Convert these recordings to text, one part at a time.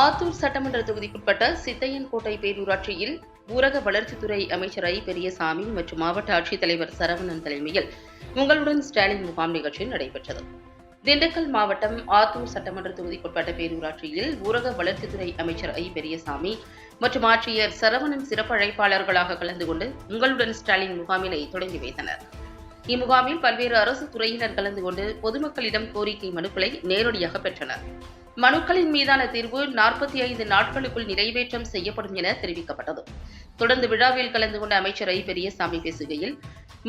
ஆத்தூர் சட்டமன்ற தொகுதிக்குட்பட்ட சித்தையன்கோட்டை பேரூராட்சியில் ஊரக வளர்ச்சித்துறை அமைச்சர் ஐ பெரியசாமி மற்றும் மாவட்ட ஆட்சித்தலைவர் சரவணன் தலைமையில் உங்களுடன் ஸ்டாலின் முகாம் நிகழ்ச்சி நடைபெற்றது. திண்டுக்கல் மாவட்டம் ஆத்தூர் சட்டமன்ற தொகுதிக்குட்பட்ட பேரூராட்சியில் ஊரக வளர்ச்சித்துறை அமைச்சர் ஐ பெரியசாமி மற்றும் ஆட்சியர் சரவணன் சிறப்பு அழைப்பாளர்களாக கலந்து கொண்டு உங்களுடன் ஸ்டாலின் முகாமினை தொடங்கி வைத்தனர். இம்முகாமில் பல்வேறு அரசு துறையினர் கலந்து கொண்டு பொதுமக்களிடம் கோரிக்கை மனுக்களை நேரடியாக பெற்றனர். மனுக்களின் மீதான தீர்வு நாற்பத்தி ஐந்து நாட்களுக்குள் நிறைவேற்றம் செய்யப்படும் என தெரிவிக்கப்பட்டது. தொடர்ந்து விழாவில் கலந்து கொண்ட அமைச்சர் ஐ பெரியசாமி பேசுகையில்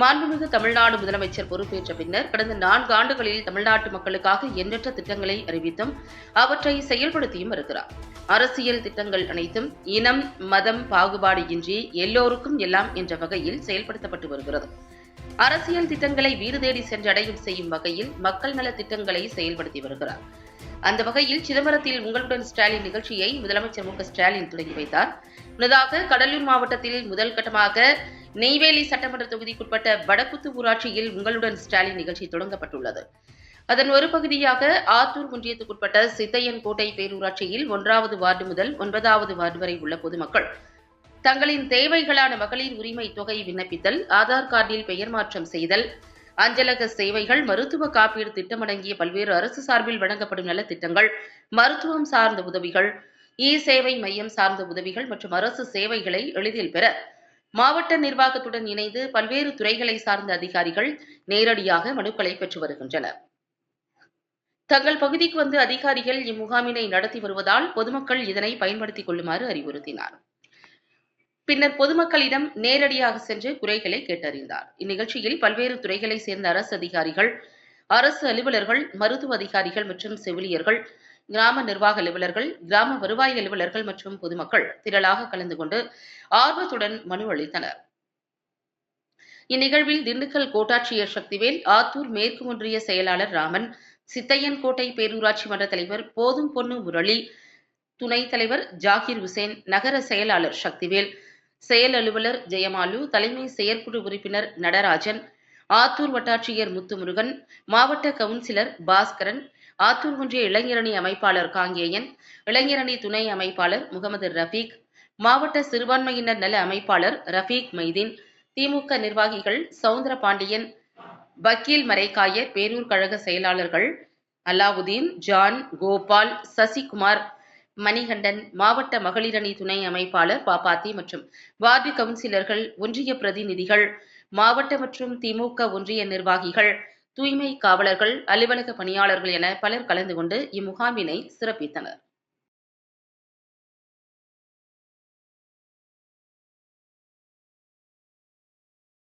மாண்புமிகு தமிழ்நாடு முதலமைச்சர் பொறுப்பேற்ற பின்னர் கடந்த நான்கு ஆண்டுகளில் தமிழ்நாட்டு மக்களுக்காக எண்ணற்ற திட்டங்களை அறிவித்தும் அவற்றை செயல்படுத்தியும் இருக்கிறார் அரசியல் திட்டங்கள் அனைத்தும் இனம் மதம் பாகுபாடு இன்றி எல்லோருக்கும் எல்லாம் என்ற வகையில் செயல்படுத்தப்பட்டு வருகிறது. அரசியல் திட்டங்களை வீடு தேடி சென்றடையும் செய்யும் வகையில் மக்கள் நல திட்டங்களை செயல்படுத்தி வருகிறார். அந்த வகையில் சிதம்பரத்தில் உங்களுடன் ஸ்டாலின் நிகழ்ச்சியை முதலமைச்சர் மு ஸ்டாலின் தொடங்கி வைத்தார். முன்னதாக கடலூர் மாவட்டத்தில் முதல் கட்டமாக நெய்வேலி சட்டமன்ற தொகுதிக்குட்பட்ட வடக்குத்து ஊராட்சியில் உங்களுடன் ஸ்டாலின் நிகழ்ச்சி தொடங்கப்பட்டுள்ளது. அதன் ஒரு பகுதியாக ஆத்தூர் ஒன்றியத்துக்குட்பட்ட சித்தையன் கோட்டை பேரூராட்சியில் ஒன்றாவது வார்டு முதல் ஒன்பதாவது வார்டு வரை உள்ள பொதுமக்கள் தங்களின் தேவைகளான மகளிர் உரிமை தொகை விண்ணப்பித்தல் ஆதார் கார்டில் பெயர் மாற்றம் செய்தல் அஞ்சலக சேவைகள் மருத்துவ காப்பீடு திட்டமடங்கிய பல்வேறு அரசு சார்பில் வழங்கப்படும் நலத்திட்டங்கள் மருத்துவம் சார்ந்த உதவிகள் இ சேவை மையம் சார்ந்த உதவிகள் மற்றும் அரசு சேவைகளை எளிதில் பெற மாவட்ட நிர்வாகத்துடன் இணைந்து பல்வேறு துறைகளை சார்ந்த அதிகாரிகள் நேரடியாக மனுக்களை பெற்று வருகின்றனர். தங்கள் பகுதிக்கு வந்து அதிகாரிகள் இம்முகாமினை நடத்தி வருவதால் பொதுமக்கள் இதனை பயன்படுத்திக் கொள்ளுமாறு அறிவுறுத்தினார். பின்னர் பொதுமக்களிடம் நேரடியாக சென்று குறைகளை கேட்டறிந்தார். இந்நிகழ்ச்சியில் பல்வேறு துறைகளை சேர்ந்த அரசு அதிகாரிகள் அரசு அலுவலர்கள் மருத்துவ அதிகாரிகள் மற்றும் செவிலியர்கள் கிராம நிர்வாக அலுவலர்கள் கிராம வருவாய் அலுவலர்கள் மற்றும் பொதுமக்கள் திரளாக கலந்து கொண்டு ஆர்வத்துடன் மனு அளித்தனர். இந்நிகழ்வில் திண்டுக்கல் கோட்டாட்சியர் சக்திவேல் ஆத்தூர் மேற்கு ஒன்றிய செயலாளர் ராமன் சித்தையன் கோட்டை பேரூராட்சி மன்ற தலைவர் போதும் பொன்னு முரளி துணைத் தலைவர் ஜாகிர் ஹுசேன் நகர செயலாளர் சக்திவேல் செயல் அலுவலர் ஜெயமாலு தலைமை செயற்குழு உறுப்பினர் நடராஜன் ஆத்தூர் வட்டாட்சியர் முத்துமுருகன் மாவட்ட கவுன்சிலர் பாஸ்கரன் ஆத்தூர் ஒன்றிய இளைஞரணி அமைப்பாளர் காங்கேயன் இளைஞரணி துணை அமைப்பாளர் முகமது ரஃபீக் மாவட்ட சிறுபான்மையினர் நல அமைப்பாளர் ரஃபீக் மைதீன் திமுக நிர்வாகிகள் சவுந்தர பாண்டியன் வக்கீல் மரைக்காயர் பேரூர் கழக செயலாளர்கள் அலாவுதீன் ஜான் கோபால் சசிகுமார் மணிகண்டன் மாவட்ட மகளிரணி துணை அமைப்பாளர் பாப்பாத்தி மற்றும் வார்டு கவுன்சிலர்கள் ஒன்றிய பிரதிநிதிகள் மாவட்ட மற்றும் திமுக ஒன்றிய நிர்வாகிகள் தூய்மை காவலர்கள் அலுவலக பணியாளர்கள் என பலர் கலந்து கொண்டு இம்முகாமினை சிறப்பித்தனர்.